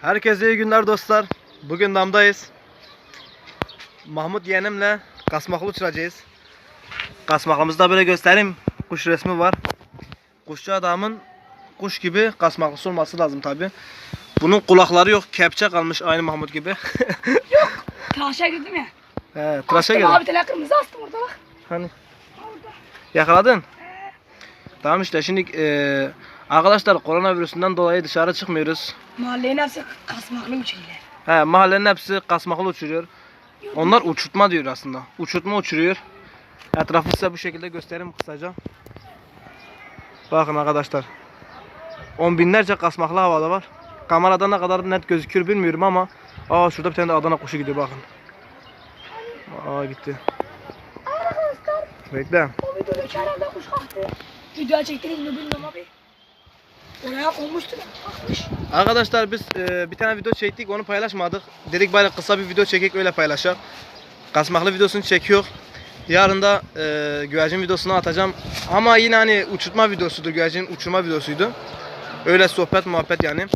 Herkese iyi günler dostlar. Bugün damdayız. Mahmut yeğenimle kasmaklı uçuracağız. Kasmaklımızda böyle göstereyim. Kuş resmi var. Kuşçu adamın kuş gibi kasmaklısı olması lazım tabi. Bunun kulakları yok. Kepçe kalmış aynı Mahmut gibi. Tıraşa girdim ya. He, tıraşa geldi. Abi tele kırmızı astım orada bak. Hani yakaladın? Tamam işte şimdi eee, arkadaşlar koronavirüsünden dolayı dışarı çıkmıyoruz. Mahallenin hepsi kasmaklı uçuyorlar. He, mahallenin hepsi kasmaklı uçuruyor. Onlar uçurtma diyor aslında. Uçurtma uçuruyor. Etrafı size bu şekilde göstereyim kısaca. Bakın arkadaşlar. On binlerce kasmaklı havada var. Kameradan ne kadar net gözüküyor bilmiyorum ama Aa şurada bir tane de Adana kuşu gidiyor bakın. Aa gitti. Bekle. o herhalde kuş kalktı. Video çektiniz mi bilmiyorum abi. Oraya konmuştu. Arkadaşlar biz e, bir tane video çektik onu paylaşmadık. Dedik böyle kısa bir video çekek öyle paylaşak. Kasmaklı videosunu çekiyor. Yarın da e, güvercin videosunu atacağım. Ama yine hani uçurtma videosudur. Güvercin uçurma videosuydu. Öyle sohbet muhabbet yani.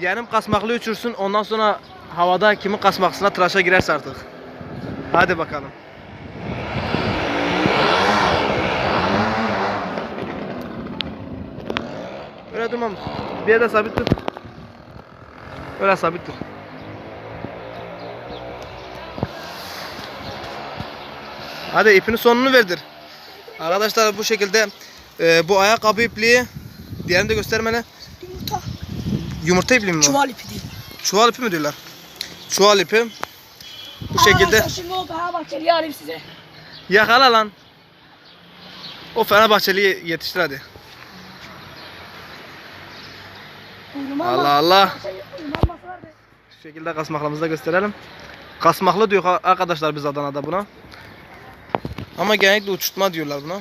Yeğenim kasmaklı uçursun. Ondan sonra havada kimin kasmaklısına tıraşa girerse artık. Hadi bakalım. Durmam. Bir yerde sabit dur. Öyle sabit dur. Hadi ipinin sonunu verdir. Arkadaşlar bu şekilde e, bu ayakkabı ipliği diğerini de göstermene Yumurta. yumurta ipliği mi bu? Çuval ipi değil. Çuval ipi mi diyorlar? Çuval ipi. Bu şekilde Arkadaşlar şimdi o Fenerbahçeli'yi arayayım size. yakala lan. O Fenerbahçeli'yi yetiştir hadi. Allah Allah. Şu şekilde kasmaklımızı da gösterelim. Kasmaklı diyor arkadaşlar biz Adana'da buna. Ama genellikle uçurtma diyorlar buna.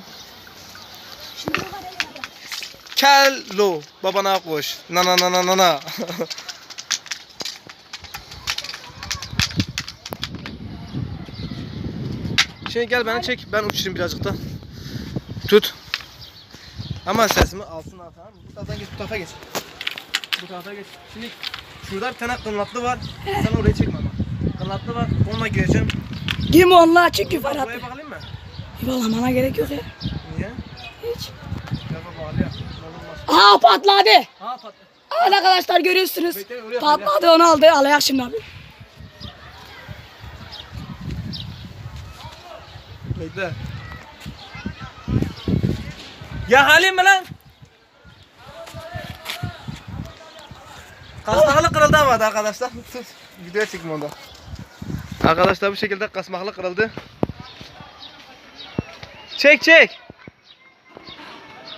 Kello babana koş. Na na na na na na. Şimdi gel beni çek. Ben uçurayım birazcık da. Tut. Ama sesimi alsın tamam mı? Bu tarafa geç, bu tarafa geç. Bu tarafa geç. Şimdi şurada bir tane kırlatlı var. Sen orayı çekme ama. Kırlatlı var. Onunla gireceğim. Girme onunla çünkü Ferhat. Buraya bakalım mı? Vallahi bana gerek yok ya. Niye? Hiç. Lafa bağlı ya. Aa patladı. Ha pat. Evet arkadaşlar görüyorsunuz. Bekle, oraya Patladı onu aldı. Alayak şimdi abi. Bekle. Ya halim mi lan? Kasmaklı kırıldı ama arkadaşlar. Tut. Video çekme onda. Arkadaşlar bu şekilde kasmaklı kırıldı. Çek çek.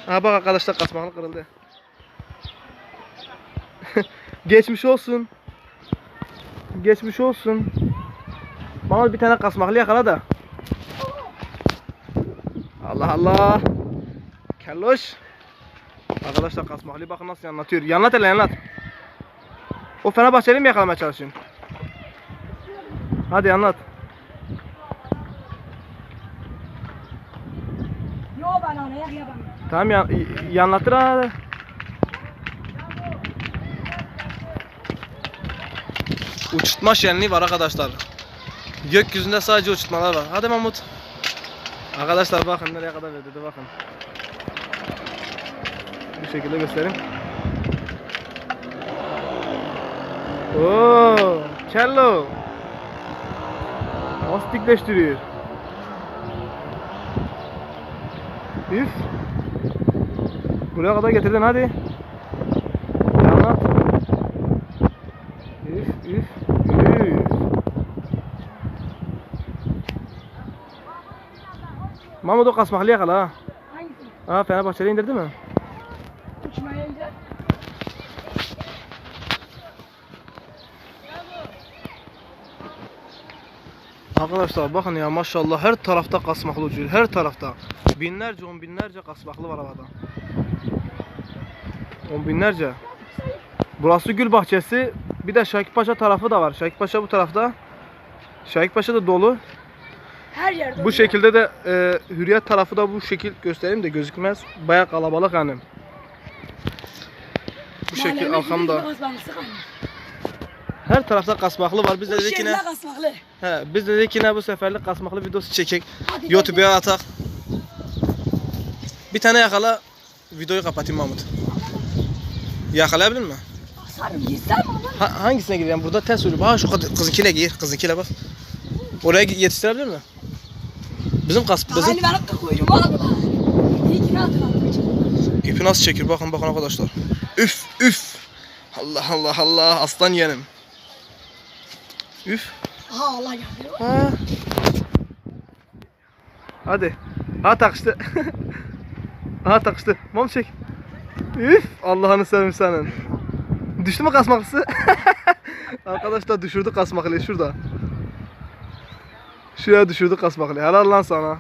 Ha bak arkadaşlar kasmaklı kırıldı. Geçmiş olsun. Geçmiş olsun. Bana bir tane kasmaklı yakala da. Allah Allah. Kelloş. Arkadaşlar kasmaklı bakın nasıl anlatıyor. Yanlat hele yanlat. O Fenerbahçeli mi yakalamaya çalışıyorsun? Hadi anlat. Tamam ya, anlatır hadi. Uçurtma şenliği var arkadaşlar. Gökyüzünde sadece uçurtmalar var. Hadi Mahmut. Arkadaşlar bakın nereye kadar verdi bakın. Bu şekilde göstereyim. Oo, cello. Nasıl dikleştiriyor? Üf. Buraya kadar getirdin hadi. Anlat. Üf üf üf. Mahmut o kasmaklı yakala ha. Hangisi? Ha Fenerbahçe'de indirdi mi? Uçmaya ince. Arkadaşlar bakın ya maşallah her tarafta kasmaklı uçuyor. Her tarafta. Binlerce on binlerce kasmaklı var havada. On binlerce. Burası gül bahçesi. Bir de Şakip Paşa tarafı da var. Şakip Paşa bu tarafta. Şakip Paşa da dolu. Her yerde. Bu oluyor. şekilde de e, Hürriyet tarafı da bu şekil göstereyim de gözükmez. Baya kalabalık hani. Bu şekil arkamda. Her tarafta kasmaklı var. Biz de dedik şerine yine kasmaklı. he, biz de dedik yine bu seferlik kasmaklı videosu çekek. YouTube'a atak. Bir tane yakala videoyu kapatayım Mahmut. Yakalayabilir mi? Asarım gitsem ama. Ha, hangisine gireceğim? Burada ters oluyor. Ha şu kız- kızınkiyle gir. Kızınkiyle bak. Oraya yetiştirebilir mi? Bizim kas bizim Hani de kuyruğumu aldı. İyi ki ne ipi nasıl çekir bakın bakın arkadaşlar. Üf üf. Allah Allah Allah aslan yeğenim. Üf. Aha Allah geldi. Ha. Hadi. Ha takıştı. ha takıştı. Mom çek. Üf. Allah'ını seveyim senin. Düştü mü kasmaklısı? Arkadaşlar düşürdü kasmaklıyı şurada. Şuraya düşürdü kasmaklıyı. Helal lan sana.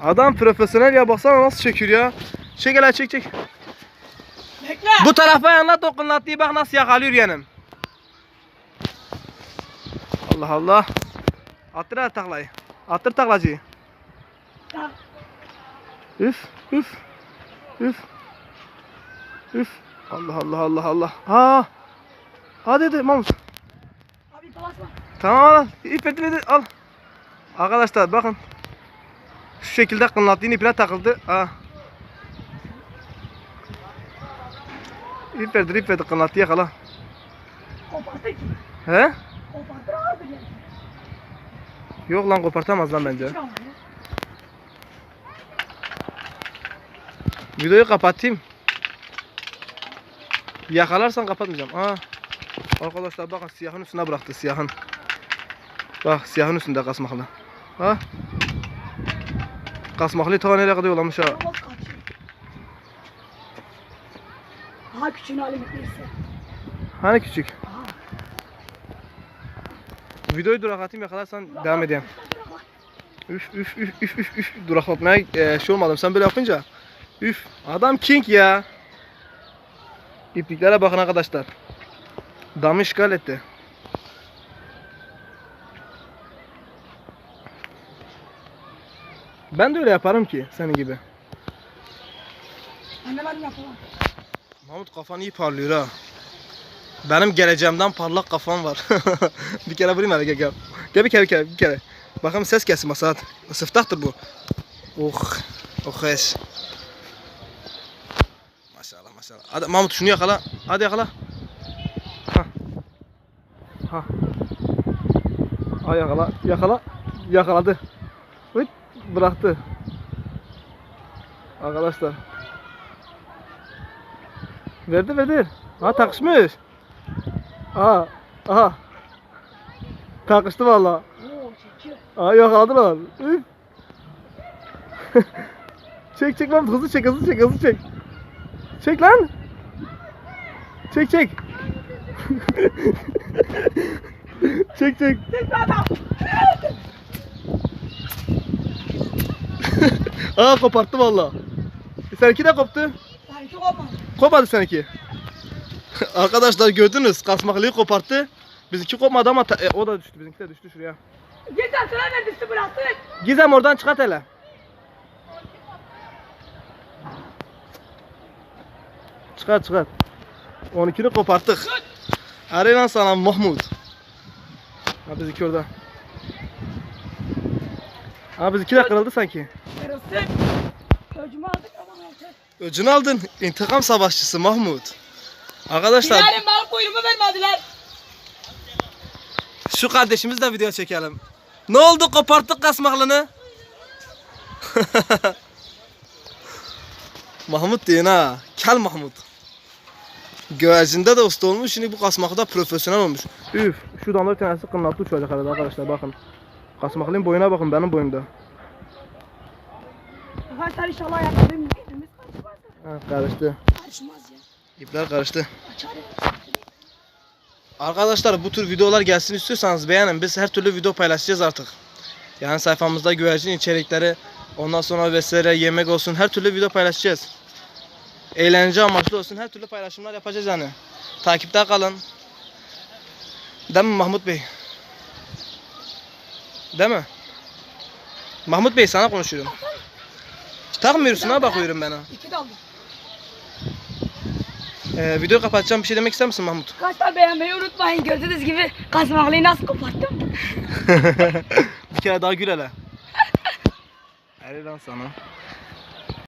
Adam profesyonel ya baksana nasıl çekiyor ya. Çek hele çek çek. Bekle. Bu tarafa yanına dokunlattığı bak nasıl yakalıyor yeğenim. Allah Allah. Attır her taklayı. Attır taklacıyı. Üf üf üf üf. Allah Allah Allah Allah. Ha. Hadi hadi Mahmut. Abi dolaşma. Tamam al. İp eti eti al. Arkadaşlar bakın. Şu şekilde kınlattığın ipine takıldı. Ha. İp verdir ip verdir kınlattı yakala. Kopartır. He? Yok lan kopartamaz lan bence. Videoyu kapatayım. Yakalarsan kapatmayacağım. Aa. Arkadaşlar bakın siyahın üstüne bıraktı siyahın. Bak siyahın üstünde kasmaklı. Ha? Kasmaklı ta nereye kadar yollamış ha. Daha küçüğünü alayım neyse. Hani küçük? Videoyu duraklatayım yakalarsan devam edeyim. Üf üf üf üf üf üf duraklatmaya e, şey olmadım sen böyle yapınca. Üf adam king ya. İpliklere bakın arkadaşlar. Damı işgal etti. Ben de öyle yaparım ki senin gibi. Anne ben yapamam. Mahmut kafan iyi parlıyor ha. Benim geleceğimden parlak kafam var. bir kere vurayım hadi gel gel. Gel bir kere bir kere bir kere. Bakalım ses gelsin Masat. Sıftahtır bu. Oh. Oh eş. Maşallah maşallah. Hadi Mahmut şunu yakala. Hadi yakala. Ha. Ha. Ha yakala. Yakala. Yakaladı. Hıt, bıraktı. Arkadaşlar. Verdi verdi. Ha takışmış. Aha. Aha. Takıştı valla. Aa yakaladılar. Üf. çek çek Mahmut hızlı çek hızlı çek hızlı çek. Çek lan. Çek çek. çek çek. Bir adam. Aa koparttı valla. E, Seninki de koptu. Çok olmaz. Kopmadı seninki. Arkadaşlar gördünüz kasmaklıyı koparttı. Bizimki kopmadı ama ta- e, o da düştü. Bizimki de düştü şuraya. Git sen sıra ver düştü bıraktın. Gizem oradan çıkart hele. Çıkart çıkart. 12'ni koparttık. Arayın sana Mahmut. Ha bizimki orada. Ha bizimki de kırıldı sanki. Yarısı. Çocuğumu aldık ama. Öcünü aldın. İntikam savaşçısı Mahmut. Arkadaşlar Gidelim bana kuyruğumu vermediler. şu kardeşimiz de video çekelim. Ne oldu koparttık kasmaklını? Mahmut diyorsun ha. Kel Mahmut. Güvercinde de usta olmuş. Şimdi bu kasmakta profesyonel olmuş. Üf. Şuradan da bir tanesi kınlatlı uçacak arada arkadaşlar bakın. Kasmaklının boyuna bakın benim boyumda. Arkadaşlar inşallah. Ha, karıştı. Ya. İpler karıştı. Arkadaşlar bu tür videolar gelsin istiyorsanız beğenin. Biz her türlü video paylaşacağız artık. Yani sayfamızda güvercin içerikleri, ondan sonra vesaire yemek olsun her türlü video paylaşacağız. Eğlence amaçlı olsun her türlü paylaşımlar yapacağız yani. Takipte kalın. Değil mi Mahmut Bey? Değil mi? Mahmut Bey sana konuşuyorum. Takmıyorsun ha bakıyorum bana. İki daldı. Ee, videoyu kapatacağım. Bir şey demek ister misin Mahmut? Arkadaşlar beğenmeyi unutmayın. Gördüğünüz gibi kasmaklıyı nasıl koparttım. bir kere daha gül hele. Helal lan sana.